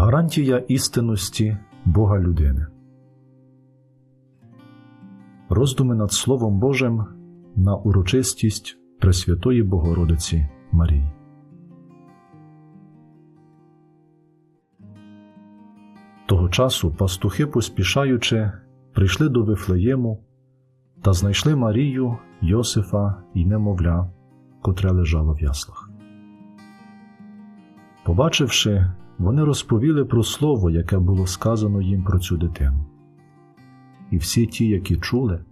Гарантія істинності Бога людини. Роздуми над Словом Божим на урочистість Пресвятої Богородиці Марії. Того часу пастухи, поспішаючи, прийшли до Вифлеєму та знайшли Марію, Йосифа і немовля, котре лежало в яслах. Побачивши, вони розповіли про слово, яке було сказано їм про цю дитину. І всі ті, які чули,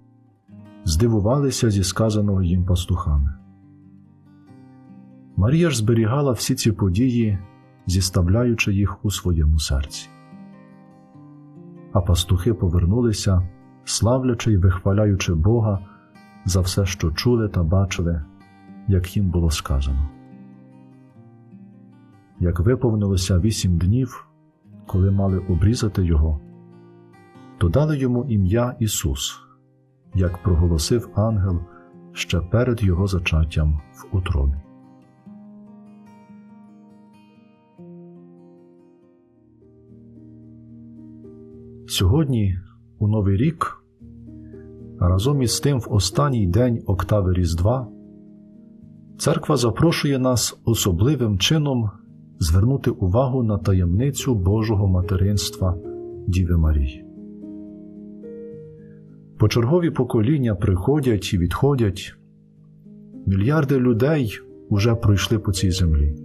здивувалися зі сказаного їм пастухами. Марія ж зберігала всі ці події, зіставляючи їх у своєму серці. А пастухи повернулися, славлячи й вихваляючи Бога за все, що чули та бачили, як їм було сказано. Як виповнилося вісім днів, коли мали обрізати його, то дали йому ім'я Ісус, як проголосив ангел ще перед його зачаттям в утробі. Сьогодні, у Новий рік, разом із тим в останній день октави Різдва, церква запрошує нас особливим чином звернути увагу на таємницю Божого материнства Діви Марії. Почергові покоління приходять і відходять, мільярди людей уже пройшли по цій землі.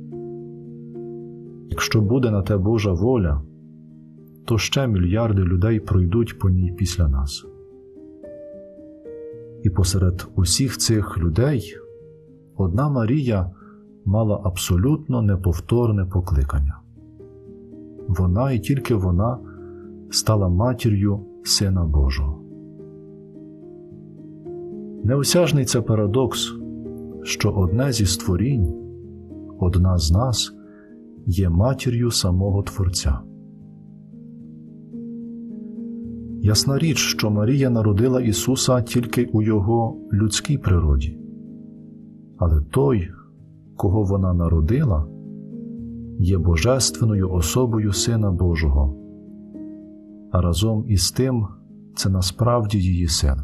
Якщо буде на те Божа воля, то ще мільярди людей пройдуть по ній після нас. І посеред усіх цих людей одна Марія мала абсолютно неповторне покликання. Вона і тільки вона стала матір'ю Сина Божого. Неосяжний це парадокс, що одне зі створінь, одна з нас є матір'ю самого Творця. Ясна річ, що Марія народила Ісуса тільки у Його людській природі, але Той, кого вона народила, є божественною особою Сина Божого, а разом із тим це насправді її син.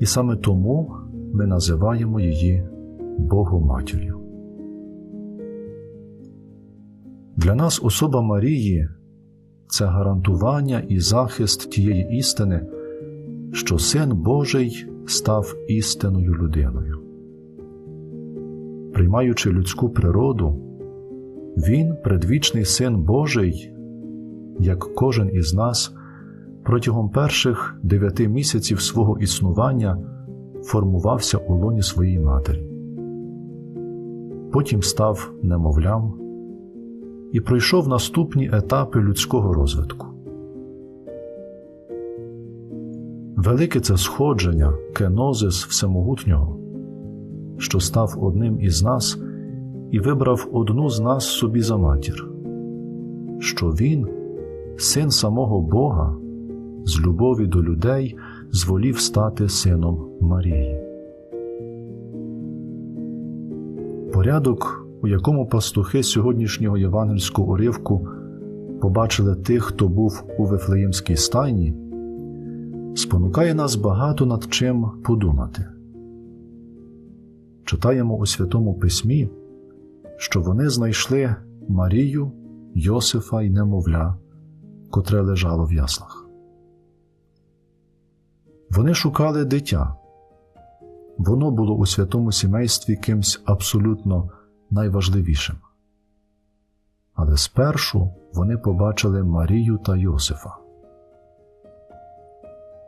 І саме тому ми називаємо її Богоматір'ю. Для нас особа Марії це гарантування і захист тієї істини, що Син Божий став істинною людиною. Приймаючи людську природу, Він, предвічний Син Божий, як кожен із нас, протягом перших дев'яти місяців свого існування формувався у лоні своєї матері. Потім став немовлям і пройшов наступні етапи людського розвитку. Велике це сходження, кенозис Всемогутнього, що став одним із нас і вибрав одну з нас собі за матір, що Він, син самого Бога, з любові до людей зволів стати сином Марії. Порядок у якому пастухи сьогоднішнього євангельського уривку побачили тих, хто був у Вифлеємській стайні, спонукає нас багато над чим подумати. Читаємо у Святому Письмі, що вони знайшли Марію, Йосифа і немовля, котре лежало в яслах. Вони шукали дитя. Воно було у святому сімействі кимсь абсолютно найважливішим. Але спершу вони побачили Марію та Йосифа.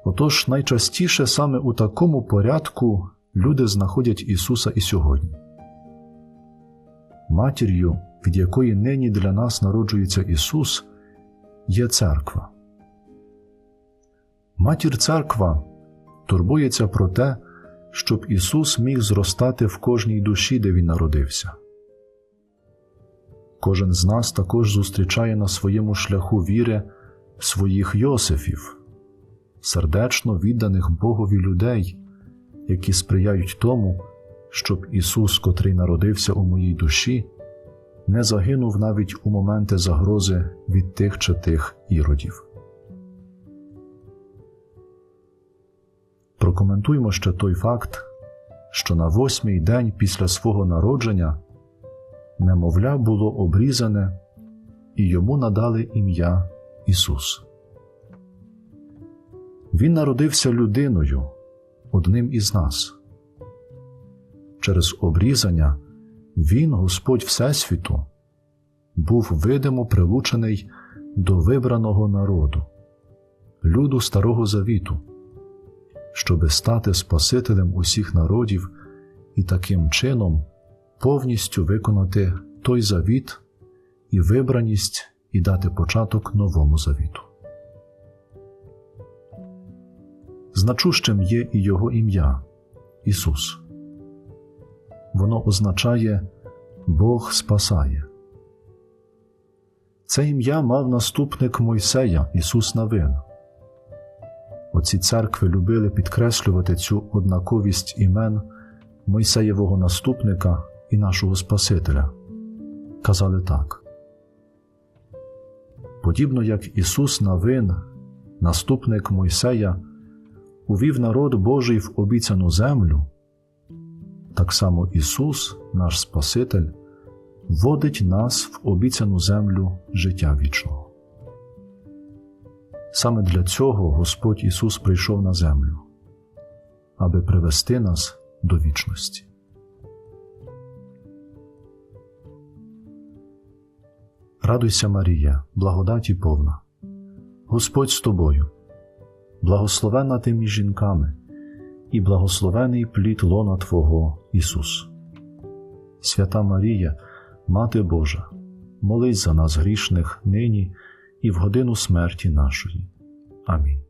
Отож найчастіше саме у такому порядку люди знаходять Ісуса і сьогодні. Матір'ю, від якої нині для нас народжується Ісус, є церква. Матір церква турбується про те, щоб Ісус міг зростати в кожній душі, де Він народився. Кожен з нас також зустрічає на своєму шляху віри своїх Йосифів, сердечно відданих Богові людей, які сприяють тому, щоб Ісус, котрий народився у моїй душі, не загинув навіть у моменти загрози від тих чи тих іродів. Прокоментуймо ще той факт, що на восьмий день після свого народження немовля було обрізане і йому надали ім'я Ісус. Він народився людиною, одним із нас. Через обрізання Він, Господь Всесвіту, був видимо прилучений до вибраного народу, люду Старого Завіту, щоби стати Спасителем усіх народів і таким чином повністю виконати той завіт і вибраність і дати початок новому завіту. Значущим є і Його ім'я Ісус. Воно означає Бог спасає. Це ім'я мав наступник Мойсея Ісус Навин. Оці церкви любили підкреслювати цю однаковість імен Мойсеєвого наступника і нашого Спасителя. Казали так. Подібно як Ісус Навин, наступник Мойсея, увів народ Божий в обіцяну землю, так само Ісус, наш Спаситель, вводить нас в обіцяну землю життя вічного. Саме для цього Господь Ісус прийшов на землю, аби привести нас до вічності. Радуйся, Марія, благодаті повна, Господь з тобою, благословена ти між жінками, і благословений плід лона Твого Ісус. Свята Марія, Мати Божа, молись за нас грішних нині і в годину смерті нашої. Амінь.